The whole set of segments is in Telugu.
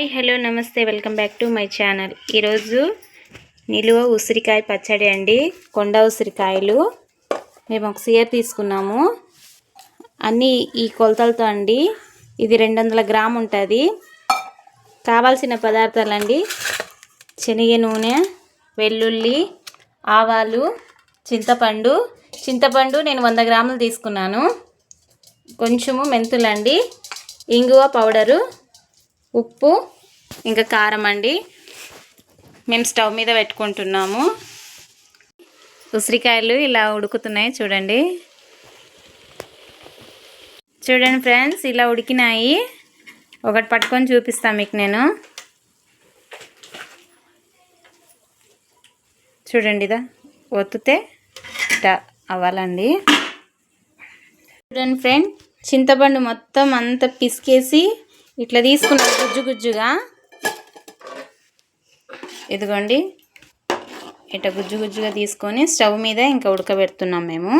హాయ్ హలో నమస్తే welcome back to my channel. ఈరోజు నిలువ ఉసిరికాయ పచ్చడి అండి. కొండ ఉసిరికాయలు. మేము ఒక సీయర్ తీసుకున్నాము. అన్నీ ఈ కొలతలతో అండి. ఇది రెండు వందల గ్రామ్ ఉంటుంది. కావాల్సిన పదార్థాలండి. శనగ నూనె వెల్లుల్లి ఆవాలు చింతపండు. చింతపండు నేను వంద గ్రాములు తీసుకున్నాను. కొంచెము మెంతులండి. ఇంగువ పౌడరు. ఉప్పు ఇంకా కారం అండి. మేము స్టవ్ మీద పెట్టుకుంటున్నాము. ఉసిరికాయలు ఇలా ఉడుకుతున్నాయి చూడండి. చూడండి ఫ్రెండ్స్ ఇలా ఉడికినాయి. ఒకటి పట్టుకొని చూపిస్తాను మీకు నేను. చూడండి ఇదా ఒత్తితే ఇట్లా అవ్వాలండి. చూడండి ఫ్రెండ్ చింతపండు మొత్తం అంతా పిసికేసి ఇట్లా తీసుకున్నాం గుజ్జు గుజ్జుగా. ఇదిగోండి. ఇట్లా గుజ్జు గుజ్జుగా తీసుకొని స్టవ్ మీద ఇంకా ఉడకబెడుతున్నాం మేము.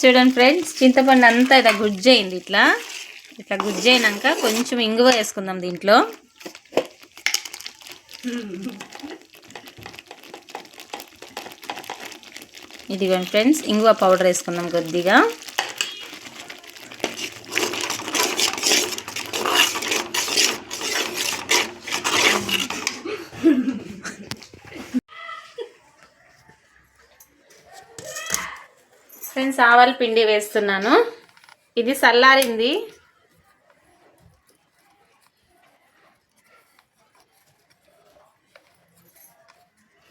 చూడండి ఫ్రెండ్స్ చింతపండు అంతా ఇట్లా గుజ్జు అయింది ఇట్లా. ఇట్లా గుజ్జు అయినాక కొంచెం ఇంగువ వేసుకుందాం దీంట్లో. ఇదిగోండి ఫ్రెండ్స్ ఇంగువ పౌడర్ వేసుకుందాం కొద్దిగా. ఫ్రెండ్స్ ఆవాల పిండి వేస్తున్నాను. ఇది చల్లారింది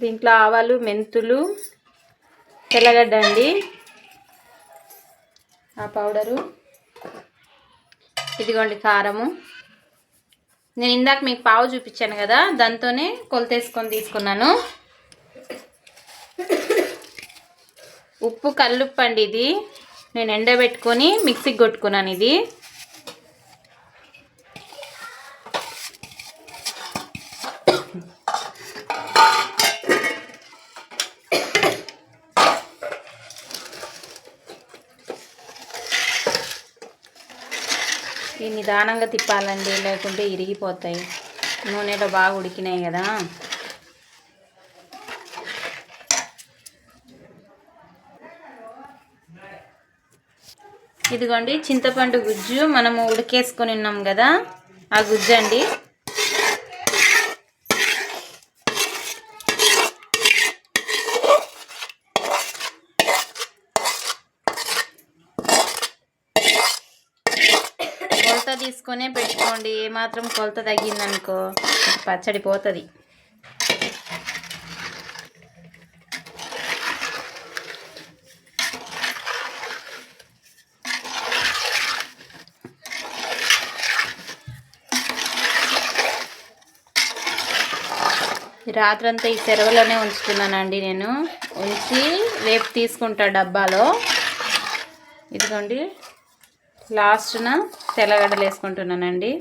దీంట్లో ఆవాలు మెంతులు తెల్లగడ్డ అండి. ఆ పౌడరు. ఇదిగోండి కారము. నేను ఇందాక మీకు పావు చూపించాను కదా దాంతోనే కొలతేసుకొని తీసుకున్నాను. ఉప్పు కల్లుప్పు అండి ఇది. నేను ఎండబెట్టుకొని మిక్సీకి కొట్టుకున్నాను ఇది. ఈ నిదానంగా తిప్పాలండి లేకుంటే ఇరిగిపోతాయి. నూనెలో బాగా ఉడికినాయి కదా. ఇదిగోండి చింతపండు గుజ్జు మనము ఉడికేసుకొని ఉన్నాం కదా. ఆ గుజ్జు అండి కొలత తీసుకునే పెట్టుకోండి. ఏమాత్రం కొలత తగ్గిందనుకో పచ్చడి పోతుంది. రాత్రంతా ఈ సెరవలోనే ఉంచుతున్నానండి నేను. ఉంచి రేపు తీసుకుంటా డబ్బాలో. ఇదిగోండి. లాస్ట్న తెల్లగడ్డలు వేసుకుంటున్నానండి